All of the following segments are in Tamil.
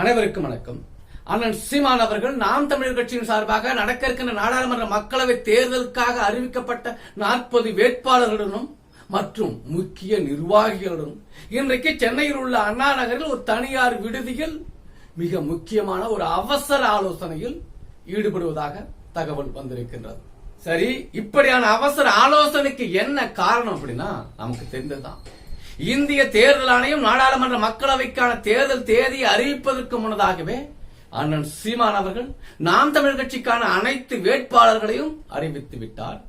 அனைவருக்கும் வணக்கம். அண்ணன் சீமான் அவர்கள் நாம் தமிழர் கட்சியின் சார்பாக நடக்க இருக்கின்ற நாடாளுமன்ற மக்களவை தேர்தலுக்காக அறிவிக்கப்பட்ட நாற்பது வேட்பாளர்களுடனும் மற்றும் முக்கிய நிர்வாகிகளுடனும் இன்றைக்கு சென்னையில் உள்ள அண்ணா நகரில் ஒரு தனியார் விடுதியில் மிக முக்கியமான ஒரு அவசர ஆலோசனையில் ஈடுபடுவதாக தகவல் வந்திருக்கின்றது. சரி இப்படியான அவசர ஆலோசனைக்கு என்ன காரணம் அப்படின்னா நமக்கு தெரிந்ததுதான். இந்திய தேர்தல் ஆணையம் நாடாளுமன்ற மக்களவைக்கான தேர்தல் தேதியை அறிவிப்பதற்கு முன்னதாகவே அண்ணன் சீமான் அவர்கள் நாம் தமிழ் கட்சிக்கான அனைத்து வேட்பாளர்களையும் அறிவித்து விட்டார்.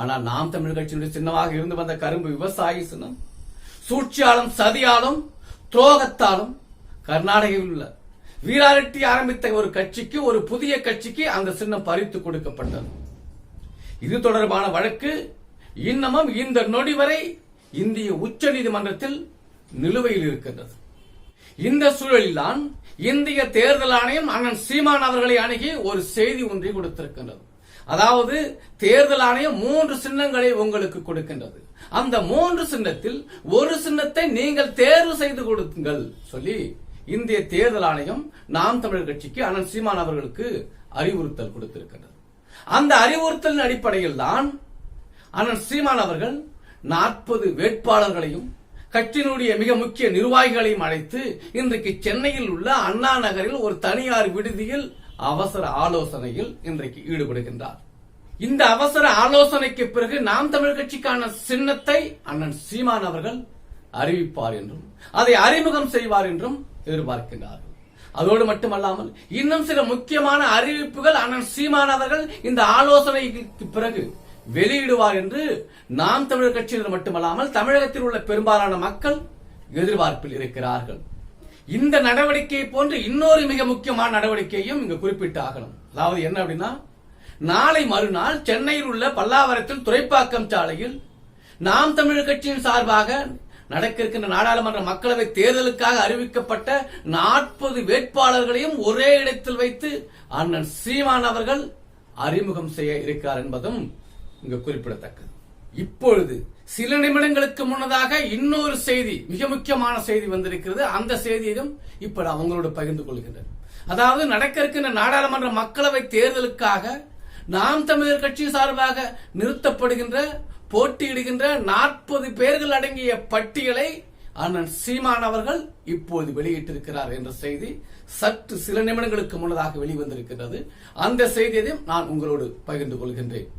ஆனால் நாம் தமிழ் கட்சியினுடைய சின்னமாக இருந்து வந்த கரும்பு விவசாயி சின்னம் சூழ்ச்சியாலும் சதியாலும் துரோகத்தாலும் கர்நாடகாவில் உள்ள வீராரெட்டி ஆரம்பித்த ஒரு கட்சிக்கு ஒரு புதிய கட்சிக்கு அந்த சின்னம் பறித்து கொடுக்கப்பட்டது. இது தொடர்பான வழக்கு இன்னமும் இந்த நொடி வரை இந்திய உச்ச நீதிமன்றத்தில் நிலுவையில் இருக்கின்றது. இந்த சூழலில்தான் இந்திய தேர்தல் ஆணையம் அண்ணன் சீமான் அவர்களை அணுகி ஒரு செய்தி ஒன்றை கொடுத்திருக்கின்றது. அதாவது தேர்தல் ஆணையம் மூன்று சின்னங்களை உங்களுக்கு கொடுக்கின்றது. அந்த மூன்று சின்னத்தில் ஒரு சின்னத்தை நீங்கள் தேர்வு செய்து கொடுங்கள் சொல்லி இந்திய தேர்தல் ஆணையம் நாம் தமிழர் கட்சிக்கு அண்ணன் சீமான் அவர்களுக்கு அறிவுறுத்தல் கொடுத்திருக்கின்றது. அந்த அறிவுறுத்தலின் அடிப்படையில் தான் அண்ணன் சீமான் அவர்கள் நாற்பது வேட்பாளர்களையும் கட்சியினுடைய மிக முக்கிய நிர்வாகிகளையும் அழைத்து இன்றைக்கு சென்னையில் உள்ள அண்ணா நகரில் ஒரு தனியார் விடுதியில் அவசர ஆலோசனையில் இன்றைக்கு ஈடுபடுகின்றார். இந்த அவசர ஆலோசனைக்கு பிறகு நாம் தமிழ் கட்சிக்கான சின்னத்தை அண்ணன் சீமான் அவர்கள் அறிவிப்பார் என்றும் அதை அறிமுகம் செய்வார் என்றும் எதிர்பார்க்கின்றார்கள். அதோடு மட்டுமல்லாமல் இன்னும் சில முக்கியமான அறிவிப்புகள் அண்ணன் சீமான் அவர்கள் இந்த ஆலோசனைக்கு பிறகு வெளியிடுவார் என்று நாம் தமிழர் கட்சியினர் மட்டுமல்லாமல் தமிழகத்தில் உள்ள பெரும்பாலான மக்கள் எதிர்பார்ப்பில் இருக்கிறார்கள். இந்த நடவடிக்கையை போன்று இன்னொரு மிக முக்கியமான நடவடிக்கையும் இங்கு குறிப்பிட்டு ஆகணும் அதாவது என்ன அப்படின்னா நாளை மறுநாள் சென்னையில் உள்ள பல்லாவரத்தில் துறைப்பாக்கம் சாலையில் நாம் தமிழர் கட்சியின் சார்பாக நடக்க இருக்கின்ற நாடாளுமன்ற மக்களவை தேர்தலுக்காக அறிவிக்கப்பட்ட நாற்பது வேட்பாளர்களையும் ஒரே இடத்தில் வைத்து அண்ணன் சீமான் அவர்கள் அறிமுகம் செய்ய இருக்கிறார் என்பதும் இங்கு குறிப்பிடத்தக்கது. இப்பொழுது சில நிமிடங்களுக்கு முன்னதாக இன்னொரு செய்தி மிக முக்கியமான செய்தி வந்திருக்கிறது. அந்த செய்தியையும் இப்ப அவங்களோடு பகிர்ந்து கொள்கின்றனர் அதாவது நடக்க இருக்கின்ற நாடாளுமன்ற மக்களவை தேர்தலுக்காக நாம் தமிழர் கட்சி சார்பாக நிறுத்தப்படுகின்ற போட்டியிடுகின்ற நாற்பது பேர்கள் அடங்கிய பட்டியலை அண்ணன் சீமான் அவர்கள் இப்போது வெளியிட்டிருக்கிறார் என்ற செய்தி சற்று சில நிமிடங்களுக்கு முன்னதாக வெளிவந்திருக்கிறது. அந்த செய்தியையும் நான் உங்களோடு பகிர்ந்து கொள்கின்றேன்.